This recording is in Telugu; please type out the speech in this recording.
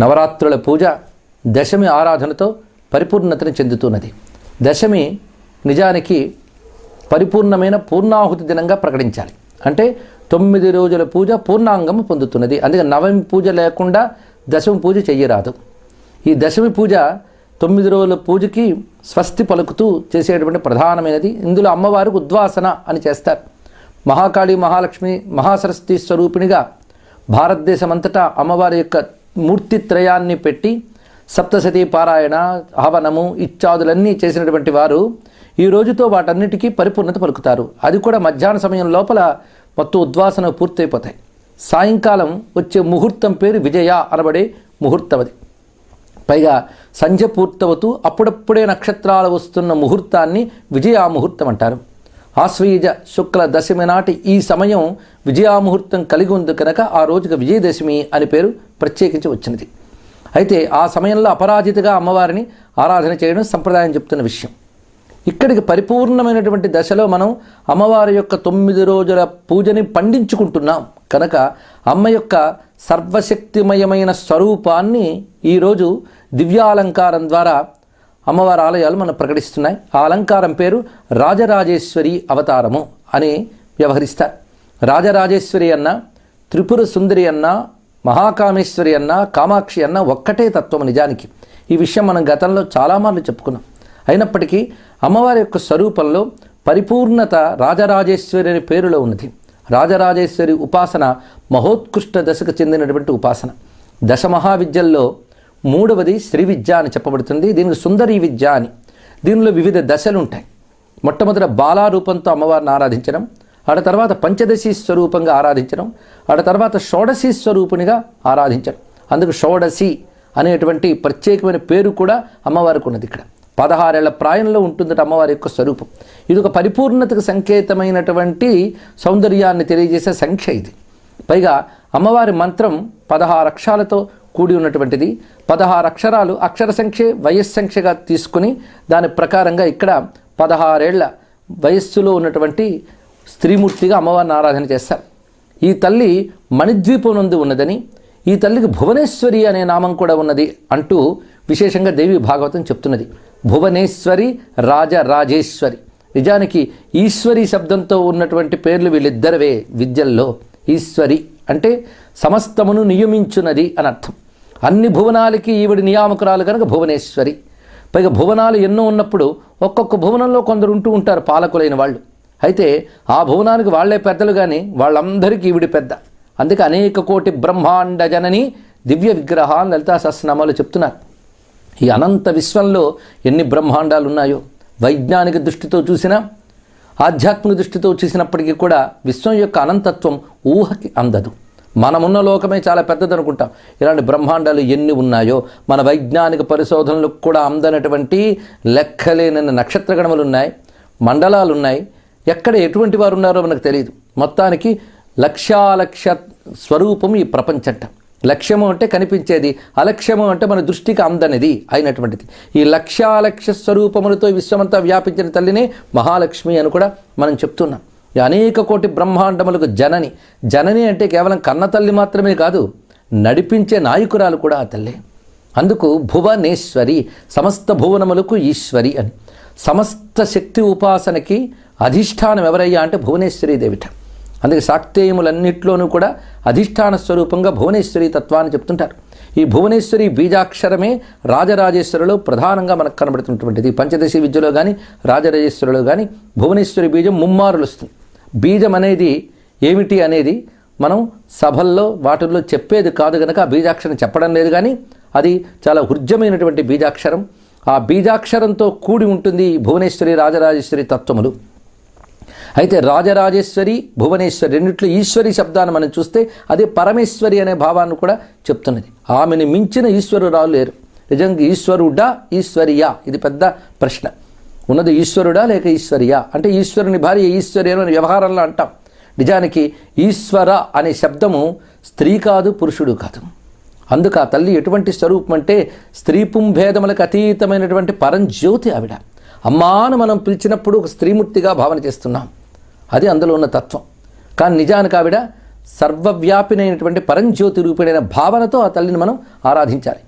నవరాత్రుల పూజ దశమి ఆరాధనతో పరిపూర్ణతను చెందుతున్నది. దశమి నిజానికి పరిపూర్ణమైన పూర్ణాహుతి దినంగా ప్రకటించాలి. అంటే తొమ్మిది రోజుల పూజ పూర్ణాంగం పొందుతున్నది. అందుకే నవమి పూజ లేకుండా దశమి పూజ చెయ్యరాదు. ఈ దశమి పూజ తొమ్మిది రోజుల పూజకి స్వస్తి పలుకుతూ చేసేటువంటి ప్రధానమైనది. ఇందులో అమ్మవారికి ఉద్వాసన అని చేస్తారు. మహాకాళి మహాలక్ష్మి మహాసరస్వతి స్వరూపిణిగా భారతదేశమంతటా అమ్మవారి యొక్క మూర్తిత్రయాన్ని పెట్టి సప్తశతి పారాయణ హవనము ఇత్యాదులన్నీ చేసినటువంటి వారు ఈ రోజుతో వాటన్నిటికీ పరిపూర్ణత పలుకుతారు. అది కూడా మధ్యాహ్న సమయం లోపల మొత్తం ఉద్వాసన పూర్తయిపోతాయి. సాయంకాలం వచ్చే ముహూర్తం పేరు విజయ అనబడే ముహూర్తం అది పైగా సంధ్య పూర్తవుతూ అప్పుడప్పుడే నక్షత్రాలు వస్తున్న ముహూర్తాన్ని విజయాముహూర్తం అంటారు. ఆశ్వీజ శుక్ల దశమి నాటి ఈ సమయం విజయాముహూర్తం కలిగి ఉంది కనుక ఆ రోజుకి విజయదశమి అని పేరు ప్రత్యేకించి వచ్చినది. అయితే ఆ సమయంలో అపరాజితగా అమ్మవారిని ఆరాధన చేయడం సంప్రదాయం చెప్తున్న విషయం. ఇక్కడికి పరిపూర్ణమైనటువంటి దశలో మనం అమ్మవారి యొక్క తొమ్మిది రోజుల పూజని పండించుకుంటున్నాం. కనుక అమ్మ యొక్క సర్వశక్తిమయమైన స్వరూపాన్ని ఈరోజు దివ్యాలంకారం ద్వారా అమ్మవారి ఆలయాలు మనం ప్రకటిస్తున్నాయి. ఆ అలంకారం పేరు రాజరాజేశ్వరి అవతారము అని వ్యవహరిస్తారు. రాజరాజేశ్వరి అన్న త్రిపుర సుందరి అన్న మహాకామేశ్వరి అన్న కామాక్షి అన్న ఒక్కటే తత్వం నిజానికి. ఈ విషయం మనం గతంలో చాలామార్లు చెప్పుకున్నాం. అయినప్పటికీ అమ్మవారి యొక్క స్వరూపంలో పరిపూర్ణత రాజరాజేశ్వరి అనే పేరులో ఉన్నది. రాజరాజేశ్వరి ఉపాసన మహోత్కృష్ట దశకు చెందినటువంటి ఉపాసన. దశ మహావిద్యల్లో మూడవది శ్రీ విద్య అని చెప్పబడుతుంది. దీనికి సుందరీ విద్య అని. దీనిలో వివిధ దశలు ఉంటాయి మొట్టమొదట బాలారూపంతో అమ్మవారిని ఆరాధించడం ఆడ తర్వాత పంచదశి స్వరూపంగా ఆరాధించడం ఆడ తర్వాత షోడశి స్వరూపునిగా ఆరాధించడం. అందుకు షోడశి అనేటువంటి ప్రత్యేకమైన పేరు కూడా అమ్మవారికి ఉన్నది ఇక్కడ. పదహారేళ్ళ ప్రాయంలో ఉంటుందట అమ్మవారి యొక్క స్వరూపం. ఇది ఒక పరిపూర్ణతకు సంకేతమైనటువంటి సౌందర్యాన్ని తెలియజేసే సంఖ్య ఇది. పైగా అమ్మవారి మంత్రం పదహారు అక్షరాలతో కూడి ఉన్నటువంటిది. పదహారు అక్షరాలు అక్షర సంఖ్య వయస్సంఖ్యగా తీసుకుని దాని ప్రకారంగా ఇక్కడ పదహారేళ్ళ వయస్సులో ఉన్నటువంటి స్త్రీమూర్తిగా అమ్మవారిని ఆరాధన చేస్తారు. ఈ తల్లి మణిద్వీపం నందు ఉన్నదని ఈ తల్లికి భువనేశ్వరి అనే నామం కూడా ఉన్నది అంటూ విశేషంగా దేవి భాగవతం చెప్తున్నది. భువనేశ్వరి రాజరాజేశ్వరి నిజానికి ఈశ్వరి శబ్దంతో ఉన్నటువంటి పేర్లు వీళ్ళిద్దరవే విద్యల్లో. ఈశ్వరి అంటే సమస్తమును నియమించున్నది అని అర్థం. అన్ని భువనాలకి ఈవిడి నియామకురాలు కనుక భువనేశ్వరి. పైగా భువనాలు ఎన్నో ఉన్నప్పుడు ఒక్కొక్క భువనంలో కొందరు ఉంటూ ఉంటారు పాలకులైన వాళ్ళు. అయితే ఆ భువనానికి వాళ్ళే పెద్దలు కానీ వాళ్ళందరికీ ఈవిడి పెద్ద. అందుకే అనేక కోటి బ్రహ్మాండ జనని దివ్య విగ్రహాలు లలితా సహస్రనామాలు చెప్తున్నారు. ఈ అనంత విశ్వంలో ఎన్ని బ్రహ్మాండాలు ఉన్నాయో వైజ్ఞానిక దృష్టితో చూసినా ఆధ్యాత్మిక దృష్టితో చూసినప్పటికీ కూడా విశ్వం యొక్క అనంతత్వం ఊహకి అందదు. మనమున్న లోకమే చాలా పెద్దదనుకుంటాం. ఇలాంటి బ్రహ్మాండాలు ఎన్ని ఉన్నాయో మన వైజ్ఞానిక పరిశోధనలకు కూడా అందనటువంటి లెక్కలేనన్ని నక్షత్రగణములు ఉన్నాయి మండలాలు ఉన్నాయి ఎక్కడ ఎటువంటి వారు ఉన్నారో మనకు తెలియదు. మొత్తానికి లక్ష్యాలక్ష్య స్వరూపం ఈ ప్రపంచంట. లక్ష్యము అంటే కనిపించేది అలక్ష్యము అంటే మన దృష్టికి అందనిది అయినటువంటిది. ఈ లక్ష్యాలక్ష్య స్వరూపములతో విశ్వమంతా వ్యాపించిన తల్లినే మహాలక్ష్మి అని కూడా మనం చెప్తున్నాం. అనేక కోటి బ్రహ్మాండములకు జనని. జనని అంటే కేవలం కన్న తల్లి మాత్రమే కాదు నడిపించే నాయకురాలు కూడా ఆ తల్లి. అందుకు భువనేశ్వరి సమస్త భువనములకు ఈశ్వరి అని. సమస్త శక్తి ఉపాసనకి అధిష్టానం ఎవరయ్యా అంటే భువనేశ్వరి దేవిట. అందుకే శాక్తేయములన్నింటిలోనూ కూడా అధిష్టాన స్వరూపంగా భువనేశ్వరి తత్వాన్ని చెప్తుంటారు. ఈ భువనేశ్వరి బీజాక్షరమే రాజరాజేశ్వరిలో ప్రధానంగా మనకు కనబడుతున్నటువంటిది. పంచదశి విద్యలో కానీ రాజరాజేశ్వరిలో కానీ భువనేశ్వరి బీజం ముమ్మారులు వస్తుంది. బీజం అనేది ఏమిటి అనేది మనం సభల్లో వాటిల్లో చెప్పేది కాదు కనుక ఆ బీజాక్షరం చెప్పడం లేదు కానీ అది చాలా హృద్యమైనటువంటి బీజాక్షరం. ఆ బీజాక్షరంతో కూడి ఉంటుంది భువనేశ్వరి రాజరాజేశ్వరి తత్వములు. అయితే రాజరాజేశ్వరి భువనేశ్వరి రెండిట్లో ఈశ్వరి శబ్దాన్ని మనం చూస్తే అది పరమేశ్వరి అనే భావాన్ని కూడా చెప్తున్నది. ఆమెను మించిన ఈశ్వరురాలు లేరు. నిజంగా ఈశ్వరుడా ఈశ్వరియా? ఇది పెద్ద ప్రశ్న. ఉన్నది ఈశ్వరుడా లేక ఈశ్వరియా? అంటే ఈశ్వరుని భార్య ఈశ్వరి అని వ్యవహారంలో అంటాం. నిజానికి ఈశ్వర అనే శబ్దము స్త్రీ కాదు పురుషుడు కాదు. అందుకు ఆ తల్లి ఎటువంటి స్వరూపం అంటే స్త్రీ పుంభేదములకు అతీతమైనటువంటి పరంజ్యోతి ఆవిడ. అమ్మాను మనం పిలిచినప్పుడు ఒక స్త్రీమూర్తిగా భావన చేస్తున్నాం. అది అందులో ఉన్న తత్వం. కానీ నిజానికి ఆవిడ సర్వవ్యాపినైనటువంటి పరంజ్యోతి రూపుడైన భావనతో ఆ తల్లిని మనం ఆరాధించాలి.